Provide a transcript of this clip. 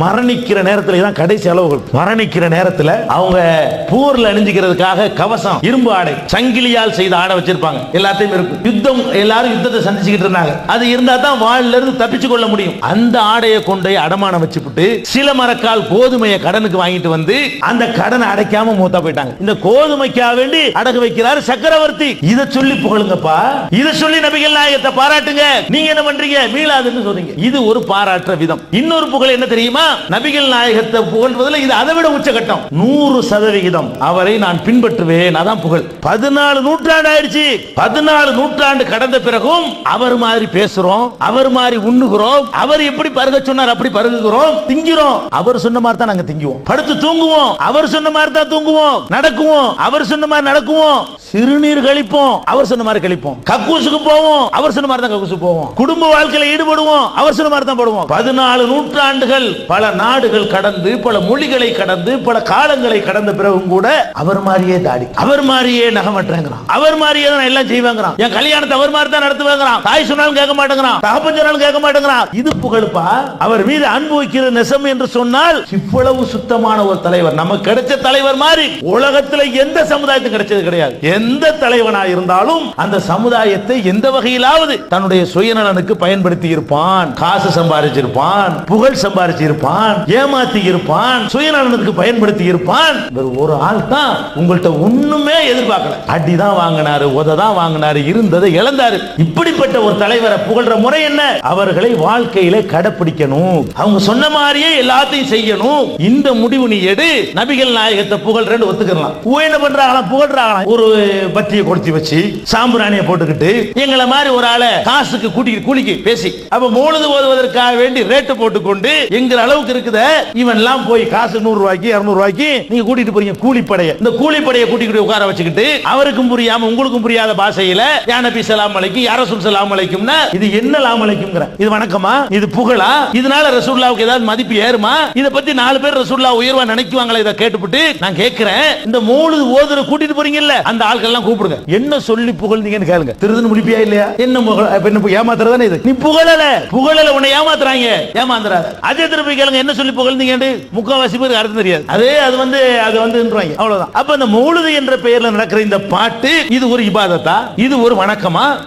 மரணிக்கிற நேரத்துல தான் கடைசி அளவுகள். மரணிக்கிற நேரத்துல அவங்க போர்ல அணிஞ்சுக்கிறதுக்காக கவசம் இரும்பு ஆடை சங்கிலியால் செய்த ஆடை வச்சிருப்பாங்க. எல்லாத்தையும் இருக்கும். யுத்தம் எல்லாரும் யுத்தத்தை சந்திச்சுக்கிட்டு இருந்தாங்க. அது இருந்தா தான் வாழ்ல இருந்து தப்பிச்சு கொள்ள முடியும். அந்த ஆடையை கொண்டு அடமானம் வச்சுப்புட்டு சில மரக்கால் கோதுமையை கடனுக்கு வாங்கிட்டு வந்து அந்த கடனை அடைக்காம மூத்தா போயிட்டாங்க. இந்த கோதுமைக்காக வேண்டி அடகு வைக்கிறாரு சக்கரவர்த்தி. இதை சொல்லி புகழுங்கப்பா. இதை சொல்லி நபிகள் நாயகத்தை பாராட்டுங்க. நீங்க என்ன பண்றீங்க? மீளாதுன்னு சொல்றீங்க. இது ஒரு பாராட்டுற விதம். இன்னொரு புகழ் என்ன தெரியுமா? நபிகள் நாயகத்தை புகழ்வதில் இது அதை விட உச்சகட்டம். நூறு சதவிகிதம். அவரை நான் பின்பற்றுவேன். அதான் புகழ். பதினாலு நூற்றாண்டு ஆயிடுச்சு. பதினாலு நூற்றாண்டு கடந்த பிறகும் அவர் மாதிரி பேசுறோம். அவர் மாதிரி உண்ணுகிறோம். அவர் எப்படி பருக சொன்னார் அப்படி பருகுகிறோம். திங்கிறோம். அவர் சொன்ன மாதிரி தான் நாங்க திங்குவோம். படுத்து தூங்குவோம். அவர் சொன்ன மாதிரி தான் தூங்குவோம். நடக்குவோம். அவர் சொன்ன மாதிரி நடக்குவோம். சிறுநீர் கழிப்போம். அவர் சொன்ன மாதிரி கழிப்போம். கக்கூசுக்கு போவோம். அவர் சொன்ன மாதிரி தான் கக்கூசு போவோம். குடும்ப வாழ்க்கையில ஈடுபடுவோம். அவர் சொன்ன மாதிரி தான் போடுவோம். பதினாலு நூற்றாண்டுகள் பல நாடுகள் கடந்து பல மொழிகளை கடந்து பல காலங்களை கடந்த பிறகும் கூட அவர் மாதிரியே தாடி. அவர் மாதிரியே நகமற்றங்கிறான் அவர் மாதிரியே தான் எல்லாம் செய்வாங்கிறான். என் கல்யாணத்தை அவர் மாதிரி தான் நடத்துவாங்கிறான். தாய் சொன்னாலும் கேட்க மாட்டேங்கிறான். தகப்பன் சொன்னாலும் கேட்க மாட்டேங்கிறான். இது புகழுப்பா? அவர் மீது அன்பு வைக்கிறது நெசம் என்று சொன்னால் இவ்வளவு சுத்தமான ஒரு தலைவர். நமக்கு கிடைச்ச தலைவர் மாதிரி உலகத்துல எந்த சமுதாயத்துக்கு கிடைச்சது கிடையாது. எந்த தலைவனா இருந்தாலும் அந்த சமுதாயத்தை எந்த வகையிலாவது தன்னுடைய சுயநலனுக்கு பயன்படுத்தி இருப்பான். காசு சம்பாதிச்சிருப்பான் புகழ் சம்பாதிச்சிருப்பான் ஏமாத்தி இருப்பான் சுயநலனுக்கு பயன்படுத்தி இருப்பான் இவர் ஒரு ஆள் தான் உங்கள்ட்ட ஒண்ணுமே எதிர்பார்க்கல. அடிதான் வாங்கினாரு உததான் வாங்கினாரு இருந்ததை இழந்தாரு. இப்படிப்பட்ட ஒரு தலைவரை புகழ்ற முறை என்ன? அவர்களை வாழ்க்கையில கடைபிடிக்கணும் அவங்க சொன்ன மாதிரியே எல்லாத்தையும் செய்யணும். இந்த முடிவு நீ எடு. நபிகள் நாயகத்தை புகழ்றேன்னு ஒத்துக்கலாம் இவன் என்ன பண்றாங்களாம் புகழ்றாங்களாம். ஒரு பத்தியை கொடுத்து வச்சு சாம்பிராணியை போட்டுக்கிட்டு எங்களை மாதிரி ஒரு ஆளை காசுக்கு கூட்டிட்டு கூலிக்கு பேசி அப்ப மூழுது ஓதுவதற்காக வேண்டி ரேட்டு போட்டுக்கொண்டு எங்கிற அளவுக்கு இருக்குதே இவன் எல்லாம் போய் காசு நூறு ரூபாய்க்கு இருநூறு ரூபாய்க்கு நீங்க கூட்டிட்டு போறீங்க கூலிப்படைய. இந்த கூலிப்படையை கூட்டிட்டு உட்கார வச்சுக்கிட்டு அவருக்கும் புரியாம உங்களுக்கும் புரியாத பாஷையில யானபி சலாம் அலைக்கும் யா சலாம் அலைக்கும்னா இது என்ன லாம் அலைக்கும்ங்கிற. இது வணக்கமா? இது புகழா? இதனால ரசூல்லாவுக்கு ஏதாவது மதிப்பு ஏறுமா? இத பத்தி நாலு பேர் ரசூல்லா உயர்வா நினைக்குவாங்களா இதை கேட்டுப்பட்டு நான் கேட்கிறேன் இந்த மூணு ஓதுற கூட்டிட்டு போறீங்கல்ல அந்த ஆட்கள் எல்லாம் கூப்பிடுங்க. என்ன சொல்லி புகழ்ந்தீங்கன்னு கேளுங்க. திருதுன்னு முடிப்பியா இல்லையா? என்ன என்ன ஏமாத்துறதானே இது? நீ புகழல புகழல உன்னை ஏமாத்துறாங்க. ஏமாந்துறாரு அதே திருப்பி கேளுங்க என்ன சொல்லி புகழ்ந்தீங்கன்னு முக்காவாசி பேர் அர்த்தம் தெரியாது. அதே அது வந்து அது வந்துன்றாங்க. அவ்வளவுதான். அப்ப இந்த மௌலுது என்ற பெயர்ல நடக்கிற இந்த பாட்டு இது ஒரு இபாதத்தா? இது ஒரு வணக்கமா?